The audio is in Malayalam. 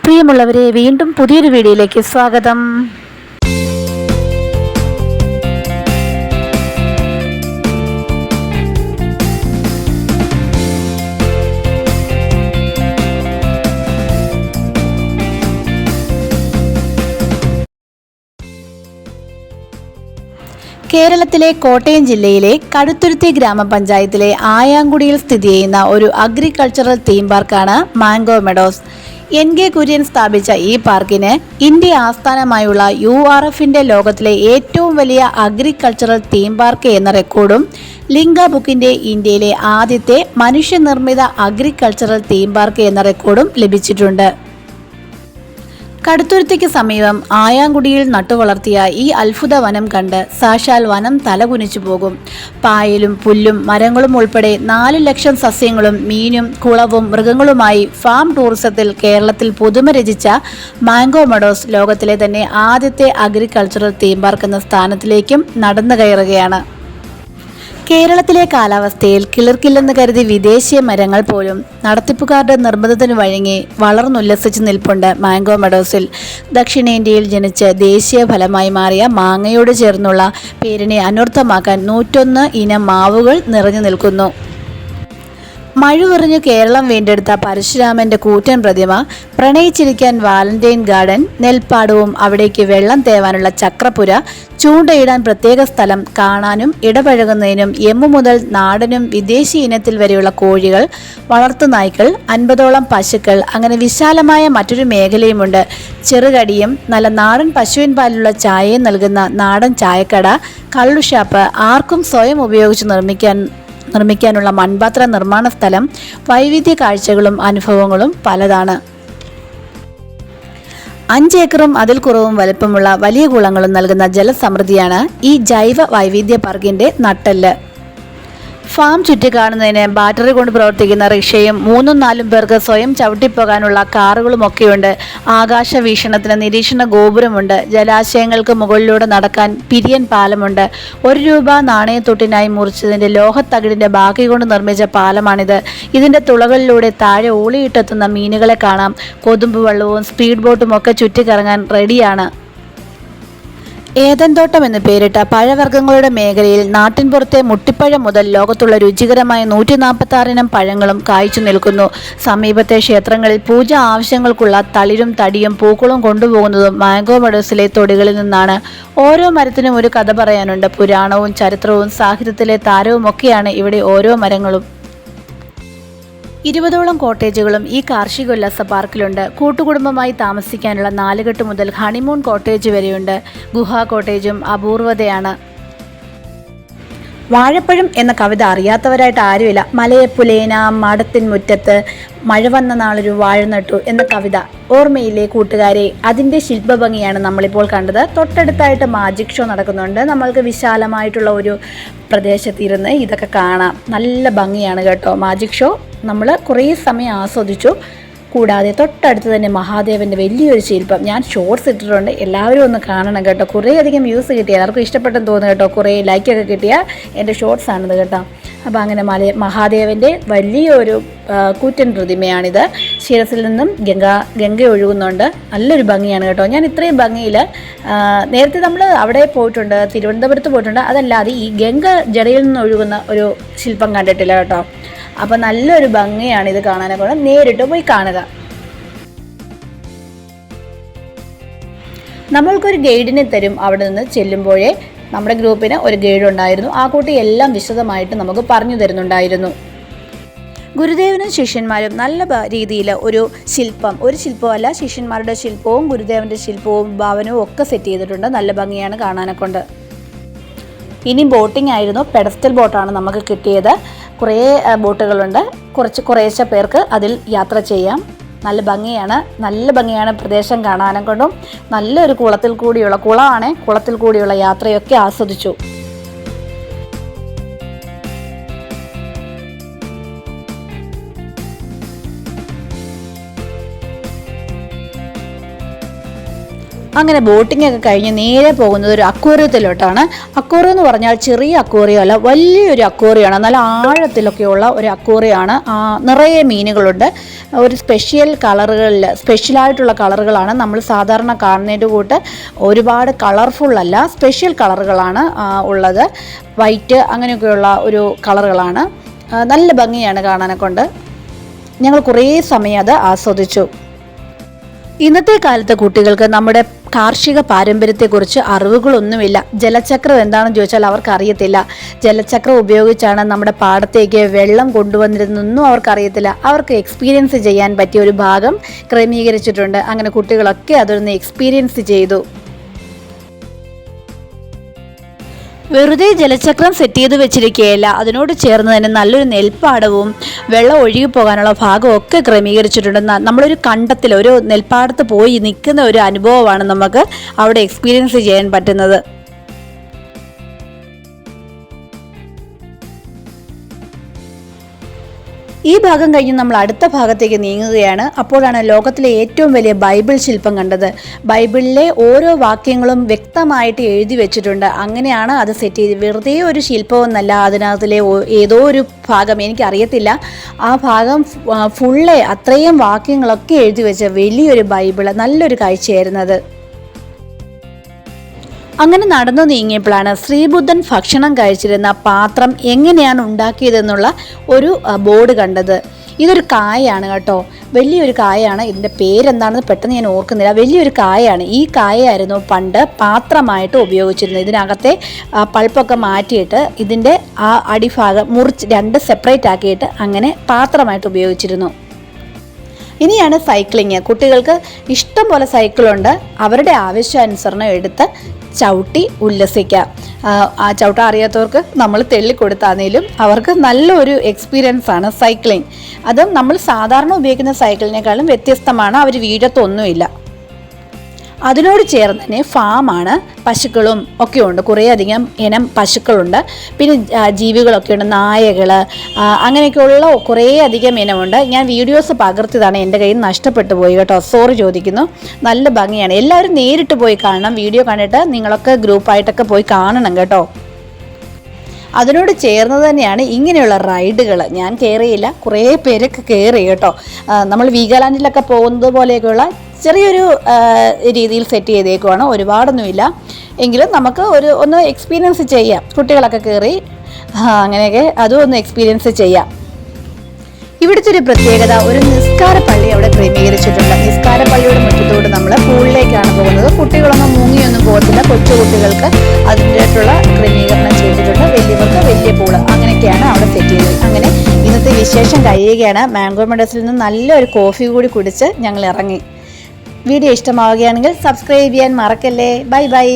പ്രിയമുള്ളവരെ വീണ്ടും പുതിയൊരു വീഡിയോയിലേക്ക് സ്വാഗതം. കേരളത്തിലെ കോട്ടയം ജില്ലയിലെ കടുത്തുരുത്തി ഗ്രാമപഞ്ചായത്തിലെ ആയാങ്കുടിയിൽ സ്ഥിതി ചെയ്യുന്ന ഒരു അഗ്രികൾച്ചറൽ തീം പാർക്കാണ് Mango Meadows N K Kurian സ്ഥാപിച്ച ഈ പാർക്കിന് ഇന്ത്യ ആസ്ഥാനമായുള്ള യു ആർ എഫിന്റെ ലോകത്തിലെ ഏറ്റവും വലിയ അഗ്രികൾച്ചറൽ തീം പാർക്ക് എന്ന റെക്കോർഡും ലിംഗ ബുക്കിന്റെ ഇന്ത്യയിലെ ആദ്യത്തെ മനുഷ്യനിർമ്മിത അഗ്രികൾച്ചറൽ തീം പാർക്ക് എന്ന റെക്കോർഡും ലഭിച്ചിട്ടുണ്ട്. കടുത്തുരുത്തിക്ക് സമീപം ആയാങ്കുടിയിൽ നട്ടുവളർത്തിയ ഈ അത്ഭുത വനം കണ്ട് സാക്ഷാൽ വനം തലകുനിച്ചു പോകും. പായലും പുല്ലും മരങ്ങളും ഉൾപ്പെടെ നാല് ലക്ഷം സസ്യങ്ങളും മീനും കുളവും മൃഗങ്ങളുമായി ഫാം ടൂറിസത്തിൽ കേരളത്തിൽ പുതുമ രചിച്ച മാംഗോ മഡോസ് ലോകത്തിലെ തന്നെ ആദ്യത്തെ അഗ്രികൾച്ചറൽ തീം പാർക്ക് എന്ന സ്ഥാനത്തിലേക്കും നടന്നു കയറുകയാണ് കേരളത്തിലെ കാലാവസ്ഥയിൽ കിളിർക്കില്ലെന്ന് കരുതി വിദേശീയ മരങ്ങൾ പോലും നടത്തിപ്പുകാരുടെ നിർബന്ധത്തിന് വഴങ്ങി വളർന്നുല്ലസിച്ച് നിൽപ്പുണ്ട് മാംഗോ മെഡോസിൽ. ദക്ഷിണേന്ത്യയിൽ ജനിച്ച് ദേശീയ ഫലമായി മാറിയ മാങ്ങയോട് ചേർന്നുള്ള പേരിനെ അനർത്ഥമാക്കാൻ നൂറ്റൊന്ന് ഇനം മാവുകൾ നിറഞ്ഞു നിൽക്കുന്നു. മഴുവെറിഞ്ഞു കേരളം വീണ്ടെടുത്ത പരശുരാമന്റെ കൂറ്റൻ പ്രതിമ പ്രണയിച്ചിരിക്കാൻ വാലന്റൈൻ ഗാർഡൻ നെൽപ്പാടവും അവിടേക്ക് വെള്ളം തേവാനുള്ള ചക്രപുര ചൂണ്ടയിടാൻ പ്രത്യേക സ്ഥലം കാണാനും ഇടപഴകുന്നതിനും എമ്മു മുതൽ നാടനും വിദേശി ഇനത്തിൽ വരെയുള്ള കോഴികൾ വളർത്തുനായ്ക്കൾ അൻപതോളം പശുക്കൾ അങ്ങനെ വിശാലമായ മറ്റൊരു മേഖലയുമുണ്ട്. ചെറുകടിയും നല്ല നാടൻ പശുവിൻ പാലുള്ള ചായയും നൽകുന്ന നാടൻ ചായക്കട കള്ളുഷാപ്പ് ആർക്കും സ്വയം ഉപയോഗിച്ച് നിർമ്മിക്കാൻ നിർമ്മിക്കാനുള്ള മൺപാത്ര നിർമ്മാണ സ്ഥലം വൈവിധ്യ കാഴ്ചകളും അനുഭവങ്ങളും പലതാണ്. അഞ്ച് ഏക്കറും അതിൽ കുറവും വലുപ്പമുള്ള വലിയ കുളങ്ങളും നൽകുന്ന ജലസമൃദ്ധിയാണ് ഈ ജൈവ വൈവിധ്യ പാർക്കിന്റെ നട്ടെല്ല്. ഫാം ചുറ്റിക്കാണുന്നതിന് ബാറ്ററി കൊണ്ട് പ്രവർത്തിക്കുന്ന റിക്ഷയും മൂന്നും നാലും പേർക്ക് സ്വയം ചവിട്ടിപ്പോകാനുള്ള കാറുകളും ഒക്കെയുണ്ട് ആകാശ വീക്ഷണത്തിന് നിരീക്ഷണ ഗോപുരമുണ്ട്. ജലാശയങ്ങൾക്ക് മുകളിലൂടെ നടക്കാൻ പിരിയൻ പാലമുണ്ട്. ഒരു രൂപ നാണയത്തൊട്ടിനായി മുറിച്ചതിന്റെ ലോഹത്തകിടിന്റെ ബാക്കി കൊണ്ട് നിർമ്മിച്ച പാലമാണിത്. ഇതിന്റെ തുളകളിലൂടെ താഴെ ഓളിയിട്ടെത്തുന്ന മീനുകളെ കാണാം. കൊതുമ്പ് വെള്ളവും സ്പീഡ് ബോട്ടും ഒക്കെ ചുറ്റിക്കറങ്ങാൻ റെഡിയാണ്. ഏതൻ തോട്ടം എന്ന് പേരിട്ട പഴവർഗങ്ങളുടെ മേഖലയിൽ നാട്ടിൻപുറത്തെ മുട്ടിപ്പഴം മുതൽ ലോകത്തുള്ള രുചികരമായ നൂറ്റി നാൽപ്പത്തി ആറിനം പഴങ്ങളും കായ്ച്ചു നിൽക്കുന്നു. സമീപത്തെ ക്ഷേത്രങ്ങളിൽ പൂജ ആവശ്യങ്ങൾക്കുള്ള തളിരും തടിയും പൂക്കളും കൊണ്ടുപോകുന്നതും മാംഗോ മഡേഴ്സിലെ തൊടികളിൽ നിന്നാണ്. ഓരോ മരത്തിനും ഒരു കഥ പറയാനുണ്ട്. പുരാണവും ചരിത്രവും സാഹിത്യത്തിലെ താരവും ഒക്കെയാണ് ഇവിടെ ഓരോ മരങ്ങളും. ഇരുപതോളം കോട്ടേജുകളും ഈ കാർഷികോല്ലാസ പാർക്കിലുണ്ട്. കൂട്ടുകുടുംബമായി താമസിക്കാനുള്ള നാലുകെട്ട് മുതൽ ഹണിമൂൺ കോട്ടേജ് വരെയുണ്ട്. ഗുഹാ കോട്ടേജും അപൂർവതയാണ്. വാഴപ്പഴം എന്ന കവിത അറിയാത്തവരായിട്ട് ആരുമില്ല. മലയപ്പുലേന മടത്തിൻ മുറ്റത്ത് മഴ വന്ന നാളൊരു വാഴ നട്ടു എന്ന കവിത. ഓർമ്മയിലെ കൂട്ടുകാരെ? അതിന്റെ ശില്പഭംഗിയാണ് നമ്മളിപ്പോൾ കണ്ടത്. തൊട്ടടുത്തായിട്ട് മാജിക് ഷോ നടക്കുന്നുണ്ട്. നമ്മൾക്ക് വിശാലമായിട്ടുള്ള ഒരു പ്രദേശത്തിരുന്ന് ഇതൊക്കെ കാണാം. നല്ല ഭംഗിയാണ് കേട്ടോ മാജിക് ഷോ. നമ്മൾ കുറേ സമയം ആസ്വദിച്ചു. കൂടാതെ തൊട്ടടുത്ത് തന്നെ മഹാദേവന്റെ വലിയൊരു ശില്പം. ഞാൻ ഷോർട്സ് ഇട്ടിട്ടുണ്ട്. എല്ലാവരും ഒന്ന് കാണണം കേട്ടോ. കുറേ അധികം വ്യൂസ് കിട്ടി എല്ലാവർക്കും ഇഷ്ടപ്പെട്ടെന്ന് തോന്നുന്നു കേട്ടോ. കുറേ ലൈക്കൊക്കെ കിട്ടിയ എന്റെ ഷോർട്സ് ആണിത് കേട്ടോ. അപ്പോൾ അങ്ങനെ മല മഹാദേവന്റെ വലിയൊരു കൂറ്റൻ പ്രതിമയാണിത്. ശിരസിൽ നിന്നും ഗംഗ ഗംഗ ഒഴുകുന്നുണ്ട്. നല്ലൊരു ഭംഗിയാണ് കേട്ടോ. ഞാൻ ഇത്രയും ഭംഗിയിൽ നേരത്തെ നമ്മൾ അവിടെ പോയിട്ടുണ്ട് തിരുവനന്തപുരത്ത് പോയിട്ടുണ്ട്. അതല്ലാതെ ഈ ഗംഗ ജടയിൽ നിന്ന് ഒഴുകുന്ന ഒരു ശില്പം കണ്ടിട്ടില്ല കേട്ടോ. അപ്പോൾ നല്ലൊരു ഭംഗിയാണ് ഇത് കാണാനൊക്കെ നേരിട്ട് പോയി കാണുക. നമ്മൾക്കൊരു ഗൈഡിനെ തരും അവിടെ നിന്ന് ചെല്ലുമ്പോഴേ നമ്മുടെ ഗ്രൂപ്പിന് ഒരു ഗൈഡ് ഉണ്ടായിരുന്നു. ആ കുട്ടി എല്ലാം വിശദമായിട്ട് നമുക്ക് പറഞ്ഞു തരുന്നുണ്ടായിരുന്നു. ഗുരുദേവനും ശിഷ്യന്മാരും നല്ല രീതിയിൽ ഒരു ശില്പം ഒരു ശില്പമല്ല ശിഷ്യന്മാരുടെ ശില്പവും ഗുരുദേവന്റെ ശില്പവും ഭാവനവും ഒക്കെ സെറ്റ് ചെയ്തിട്ടുണ്ട്. നല്ല ഭംഗിയാണ് കാണാനൊക്കെ ഇനി ബോട്ടിംഗ് ആയിരുന്നു. പെഡസ്റ്റൽ ബോട്ടാണ് നമുക്ക് കിട്ടിയത്. കുറേ ബോട്ടുകളുണ്ട്. കുറച്ച് കുറേശ്ശെ പേർക്ക് അതിൽ യാത്ര ചെയ്യാം. നല്ല ഭംഗിയാണ്. നല്ല ഭംഗിയാണ് പ്രദേശം കാണാനും കൊണ്ടും. നല്ലൊരു കുളത്തിൽ കൂടിയുള്ള കുളമാണ് കുളത്തിൽ കൂടിയുള്ള യാത്രയൊക്കെ ആസ്വദിച്ചു. അങ്ങനെ ബോട്ടിംഗ് ഒക്കെ കഴിഞ്ഞ് നേരെ പോകുന്നത് ഒരു അക്വേറിയത്തിലോട്ടാണ്. അക്വേറിയം എന്ന് പറഞ്ഞാൽ ചെറിയ അക്വേറിയം അല്ല വലിയൊരു അക്വേറിയമാണ് നല്ല ആഴത്തിലൊക്കെയുള്ള ഒരു അക്വേറിയമാണ് നിറയെ മീനുകളുണ്ട്. ഒരു സ്പെഷ്യൽ കളറുകളിൽ സ്പെഷ്യലായിട്ടുള്ള കളറുകളാണ് നമ്മൾ സാധാരണ കാണുന്നതിന്റെ കൂട്ട് ഒരുപാട് കളർഫുൾ അല്ല സ്പെഷ്യൽ കളറുകളാണ് ഉള്ളത്. വൈറ്റ് അങ്ങനെയൊക്കെയുള്ള ഒരു കളറുകളാണ്. നല്ല ഭംഗിയാണ് കാണാനെ കൊണ്ട്. ഞങ്ങൾ കുറേ സമയം അത് ആസ്വദിച്ചു. ഇന്നത്തെ കാലത്തെ കുട്ടികൾക്ക് നമ്മുടെ കാർഷിക പാരമ്പര്യത്തെക്കുറിച്ച് അറിവുകളൊന്നുമില്ല. ജലചക്രം എന്താണെന്ന് ചോദിച്ചാൽ അവർക്ക് അറിയത്തില്ല ജലചക്രം ഉപയോഗിച്ചാണ് നമ്മുടെ പാടത്തേക്ക് വെള്ളം കൊണ്ടുവന്നിരുന്നൊന്നും അവർക്കറിയത്തില്ല. അവർക്ക് എക്സ്പീരിയൻസ് ചെയ്യാൻ പറ്റിയ ഒരു ഭാഗം ക്രമീകരിച്ചിട്ടുണ്ട്. അങ്ങനെ കുട്ടികളൊക്കെ അതൊന്ന് എക്സ്പീരിയൻസ് ചെയ്തു. വെറുതെ ജലചക്രം സെറ്റ് ചെയ്ത് വെച്ചിരിക്കുകയല്ല. അതിനോട് ചേർന്ന് തന്നെ നല്ലൊരു നെൽപ്പാടവും വെള്ളം ഒഴുകി പോകാനുള്ള ഭാഗവും ഒക്കെ ക്രമീകരിച്ചിട്ടുണ്ട്. നമ്മളൊരു കണ്ടത്തിൽ ഒരു നെൽപ്പാടത്ത് പോയി നിൽക്കുന്ന ഒരു അനുഭവമാണ് നമുക്ക് അവിടെ എക്സ്പീരിയൻസ് ചെയ്യാൻ പറ്റുന്നത്. ഈ ഭാഗം കഴിഞ്ഞ് നമ്മൾ അടുത്ത ഭാഗത്തേക്ക് നീങ്ങുകയാണ്. അപ്പോഴാണ് ലോകത്തിലെ ഏറ്റവും വലിയ ബൈബിൾ ശില്പം കണ്ടത്. ബൈബിളിലെ ഓരോ വാക്യങ്ങളും വ്യക്തമായിട്ട് എഴുതി വെച്ചിട്ടുണ്ട്. അങ്ങനെയാണ് അത് സെറ്റ് ചെയ്ത് വെറുതെ ഒരു ശില്പമൊന്നല്ല അതിനകത്തിലെ ഏതോ ഒരു ഭാഗം എനിക്കറിയത്തില്ല. ആ ഭാഗം ഫുള്ള് അത്രയും വാക്യങ്ങളൊക്കെ എഴുതി വെച്ച വലിയൊരു ബൈബിൾ നല്ലൊരു കാഴ്ചയായിരുന്നത് അങ്ങനെ നടന്നു നീങ്ങിയപ്പോഴാണ് ശ്രീബുദ്ധൻ ഭക്ഷണം കഴിച്ചിരുന്ന പാത്രം എങ്ങനെയാണ് ഉണ്ടാക്കിയതെന്നുള്ള ഒരു ബോർഡ് കണ്ടത്. ഇതൊരു കായാണ് കേട്ടോ. വലിയൊരു കായാണ് ഇതിന്റെ പേരെന്താണെന്ന് പെട്ടെന്ന് ഞാൻ ഓർക്കുന്നില്ല. വലിയൊരു കായാണ് ഈ കായായിരുന്നു പണ്ട് പാത്രമായിട്ട് ഉപയോഗിച്ചിരുന്നത്. ഇതിനകത്തെ പൾപ്പൊക്കെ മാറ്റിയിട്ട് ഇതിന്റെ ആ അടിഭാഗം മുറിച്ച് രണ്ട് സെപ്പറേറ്റ് ആക്കിയിട്ട് അങ്ങനെ പാത്രമായിട്ട് ഉപയോഗിച്ചിരുന്നു. ഇനിയാണ് സൈക്ലിങ് കുട്ടികൾക്ക് ഇഷ്ടം പോലെ സൈക്കിളുണ്ട് അവരുടെ ആവശ്യാനുസരണം എടുത്ത് ചവിട്ടി ഉല്ലസിക്കാം. ആ, ചവിട്ട അറിയാത്തവർക്ക് നമ്മൾ തെള്ളിക്കൊടുത്താന്നേലും അവർക്ക് നല്ലൊരു എക്സ്പീരിയൻസ് ആണ് സൈക്ലിംഗ് അതും നമ്മൾ സാധാരണ ഉപയോഗിക്കുന്ന സൈക്കിളിനേക്കാളും വ്യത്യസ്തമാണ്. അവർ വീഴത്തൊന്നുമില്ല അതിനോട് ചേർന്ന് തന്നെ ഫാമാണ് പശുക്കളും ഒക്കെ ഉണ്ട്. കുറേ അധികം ഇനം പശുക്കളുണ്ട്. പിന്നെ ജീവികളൊക്കെ ഉണ്ട്. നായകൾ അങ്ങനെയൊക്കെയുള്ള കുറേ അധികം ഇനമുണ്ട്. ഞാൻ വീഡിയോസ് പകർത്തിയതാണ്. എന്റെ കയ്യിൽ നഷ്ടപ്പെട്ടു പോയി കേട്ടോ. സോറി ചോദിക്കുന്നു. നല്ല ഭംഗിയാണ്. എല്ലാവരും നേരിട്ട് പോയി കാണണം. വീഡിയോ കണ്ടിട്ട് നിങ്ങളൊക്കെ ഗ്രൂപ്പായിട്ടൊക്കെ പോയി കാണണം കേട്ടോ. അതിനോട് ചേർന്ന് തന്നെയാണ് ഇങ്ങനെയുള്ള റൈഡുകൾ ഞാൻ കയറിയില്ല കുറേ പേരൊക്കെ കയറി കേട്ടോ. നമ്മൾ വീഗാലാൻഡിലൊക്കെ പോകുന്നത് പോലെയൊക്കെയുള്ള ചെറിയൊരു രീതിയിൽ സെറ്റ് ചെയ്തേക്കുവാണ്. ഒരുപാടൊന്നുമില്ല. എങ്കിലും നമുക്ക് ഒരു ഒന്ന് എക്സ്പീരിയൻസ് ചെയ്യാം. കുട്ടികളൊക്കെ കയറി അങ്ങനെയൊക്കെ അതും ഒന്ന് എക്സ്പീരിയൻസ് ചെയ്യാം. ഇവിടുത്തെ ഒരു പ്രത്യേകത ഒരു നിസ്കാര പള്ളി അവിടെ ക്രമീകരിച്ചിട്ടുണ്ട്. നിസ്കാര പള്ളിയുടെ മുറ്റത്തോട് നമ്മൾ പൂളിലേക്കാണ് പോകുന്നത്. കുട്ടികളൊന്നും മുങ്ങിയൊന്നും പോകത്തില്ല. കൊച്ചു കുട്ടികൾക്ക് അതിന്റെതായിട്ടുള്ള ക്രമീകരണം ചെയ്തിട്ടുണ്ട്. വലിയവർക്ക് വലിയ പൂൾ അങ്ങനെയൊക്കെയാണ് അവിടെ സെറ്റ് ചെയ്തത്. അങ്ങനെ ഇന്നത്തെ വിശേഷം കഴിയുകയാണ്. മാംഗോ മെഡസിൽ നിന്ന് നല്ലൊരു കോഫി കൂടി കുടിച്ച് ഞങ്ങൾ ഇറങ്ങി. വീഡിയോ ഇഷ്ടമാവുകയാണെങ്കിൽ സബ്സ്ക്രൈബ് ചെയ്യാൻ മറക്കല്ലേ? Bye bye